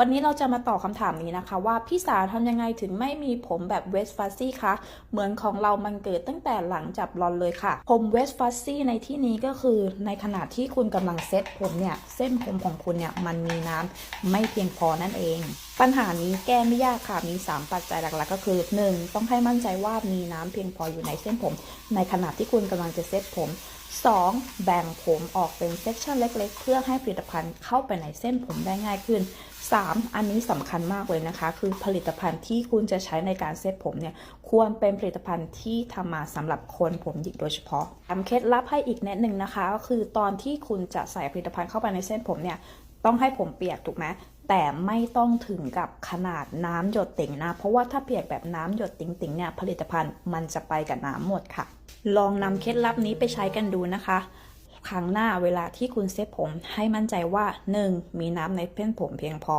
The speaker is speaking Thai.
วันนี้เราจะมาตอบคำถามนี้นะคะ ว่าพี่สาวทำยังไงถึงไม่มีผมแบบเวสฟัซซี่คะเหมือนของเรามันเกิดตั้งแต่หลังจับรอนเลยค่ะ ผมเวสฟัซซี่ในที่นี้ก็คือในขณะที่คุณกำลังเซตผมเนี่ยเส้นผมของคุณเนี่ยมันมีน้ำไม่เพียงพอนั่นเอง ปัญหานี้แก้ไม่ยากค่ะ มี 3 ปัจจัยหลักๆ ก็คือ 1. ต้องให้มั่นใจว่ามีน้ำเพียงพออยู่ในเส้นผม ในขณะที่คุณกำลังจะเซตผม 2. แบ่งผมออกเป็นเซกชันเล็ก ๆ เพื่อให้ผลิตภัณฑ์เข้าไปในเส้นผมได้ง่ายขึ้น 3. อันนี้สำคัญมากเลยนะคะ คือผลิตภัณฑ์ที่คุณจะใช้ในการเซตผมเนี่ยควรเป็นผลิตภัณฑ์ที่ทำมาสำหรับคนผมหยิกโดยเฉพาะทำเคล็ดลับให้อีกแนะหนึ่งนะคะ ก็คือตอนที่คุณจะใส่ผลิตภัณฑ์เข้าไปในเส้นผมเนี่ย ต้องให้ผมเปียกถูกไหมแต่ไม่ต้องถึงกับขนาดน้ำหยดติ่งนะ เพราะว่าถ้าเปียกแบบน้ำหยดติ่งๆเนี่ยผลิตภัณฑ์มันจะไปกับน้ำหมดค่ะ ลองนำเคล็ดลับนี้ไปใช้กันดูนะคะครั้งหน้าเวลาที่คุณเซ็ตผมให้มั่นใจว่า 1. มีน้ำในเส้นผมเพียงพอ